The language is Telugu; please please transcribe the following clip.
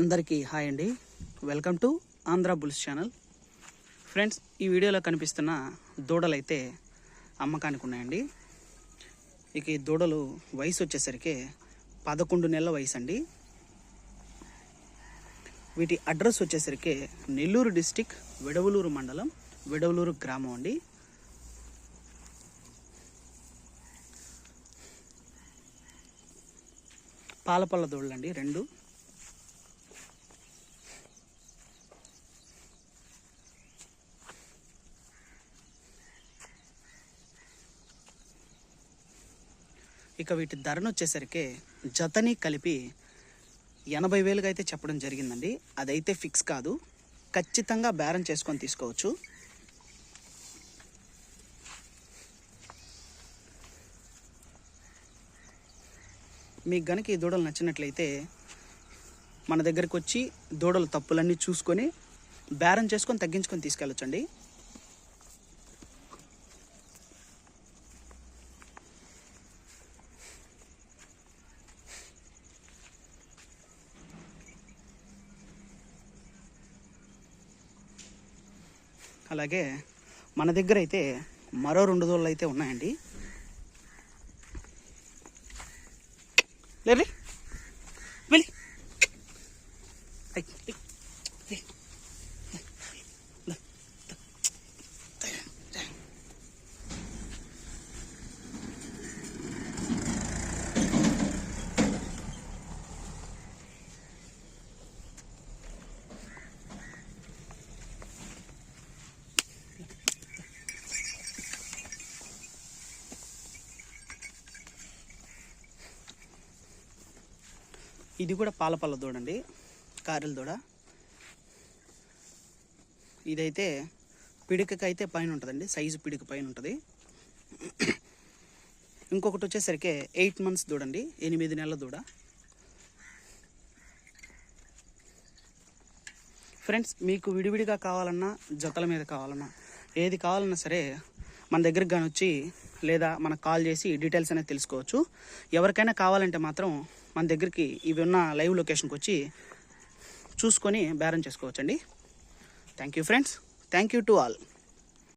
అందరికీ హాయ్ అండి. Welcome to Andhra bulls channel friends ఈ వీడియోలో కనిపిస్తున్న దూడలు అయితే అమ్మకానికి ఉన్నాయండి. ఇక ఈ దూడలు వయసు వచ్చేసరికి పదకొండు నెలల వయసు అండి. వీటి అడ్రస్ వచ్చేసరికి నెల్లూరు డిస్టిక్ విడవలూరు మండలం విడవలూరు గ్రామం అండి. పాలపల్ల దూడలు అండి రెండు. ఇక వీటి ధరను వచ్చేసరికి జతని కలిపి ఎనభై వేలుగా అయితే చెప్పడం జరిగిందండి. అదైతే ఫిక్స్ కాదు. ఖచ్చితంగా బేరం చేసుకొని తీసుకోవచ్చు. మీకు గనక ఈ దూడలు నచ్చినట్లయితే మన దగ్గరికి వచ్చి దూడల తప్పులన్నీ చూసుకొని బేరం చేసుకొని తగ్గించుకొని తీసుకెళ్ళొచ్చండి. అలాగే మన దగ్గర అయితే మరో రెండు దోళ్ళు అయితే ఉన్నాయండి. లేరి వెళ్ళి. ఇది కూడా పాలపల్ల దూడ అండి కారెల దూడ. ఇదైతే పిడికకైతే పైన ఉంటుందండి సైజు పిడిక పైన ఉంటుంది. ఇంకొకటి వచ్చేసరికి ఎయిట్ మంత్స్ దూడండి ఎనిమిది నెలల దూడ. ఫ్రెండ్స్ మీకు విడివిడిగా కావాలన్నా జతల మీద కావాలన్నా ఏది కావాలన్నా సరే మన దగ్గరికి కానీ వచ్చి లేదా మనకు కాల్ చేసి డీటెయిల్స్ అనేది తెలుసుకోవచ్చు. ఎవరికైనా కావాలంటే మాత్రం మన దగ్గరికి ఇవి ఉన్న లైవ్ లొకేషన్కి వచ్చి చూసుకొని బేరం చేసుకోవచ్చండి. Thank you friends. Thank you to all.